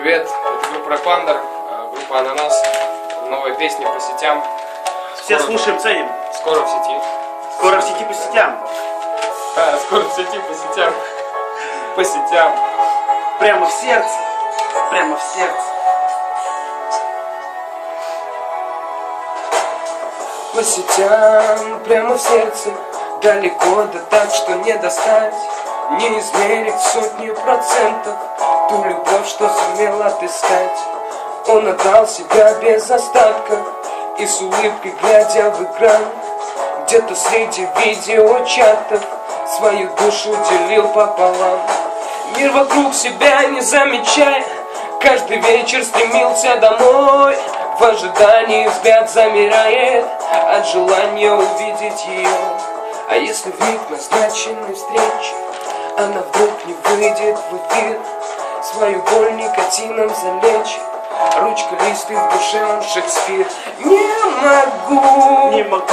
Привет, это группа Рапандер, э, группа Ананас, новая песня по сетям. Все Скоро- слушаем, ценим. Скоро в сети. Скоро в сети по сетям. А, скоро в сети по сетям. По сетям. Прямо в сердце. Прямо в сердце. По сетям, прямо в сердце Далеко да так, что не достать Не измерить сотню процентов Ту любовь, что сумел отыскать. Он отдал себя без остатка И с улыбкой глядя в экран. Где-то среди видеочатов Свою душу делил пополам. Мир вокруг себя не замечая Каждый вечер стремился домой. В ожидании взгляд замирает От желания увидеть ее А если в миг назначенной встречи Она вдруг не выйдет в эфир Свою боль никотином залечит Ручка лист и в душе он Шекспир. Не могу Не могу.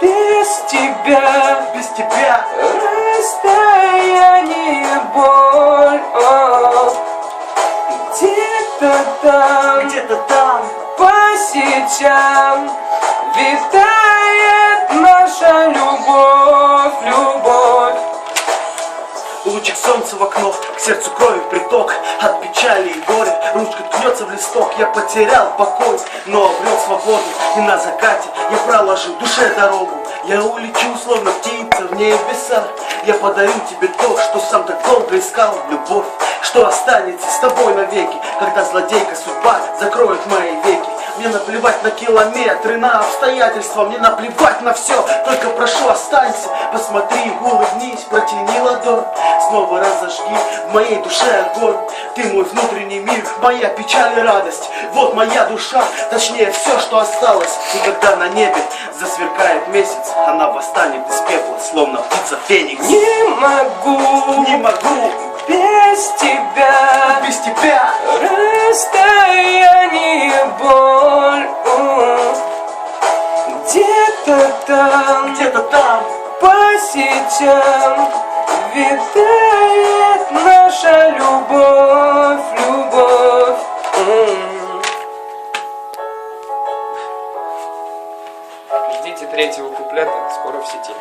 без тебя. Без тебя. Расстояние, боль Где-то там, Где-то там. по сетям. Витает наша любовь, Лучик солнца в окно, к сердцу крови приток. От печали и горя ручка ткнется в листок. Я потерял покой, но обрел свободу. И на закате я проложу душе дорогу. Я улечу, словно птица в небеса Я подарю тебе то, что сам так долго искал. Любовь, что останется с тобой навеки Когда злодейка судьба закроет мои веки мне наплевать на километры, на обстоятельства Мне наплевать на все, только прошу останься. Посмотри, улыбнись, протяни ладонь. Снова разожги в моей душе огонь. Ты мой внутренний мир, моя печаль и радость. Вот моя душа, точнее все, что осталось. И когда на небе засверкает месяц Она восстанет из пепла, словно птица Феникс. Не могу Не могу. без тебя. Без тебя там, Где-то там по Витает наша любовь, любовь. Ждите третьего куплета, скоро в сети.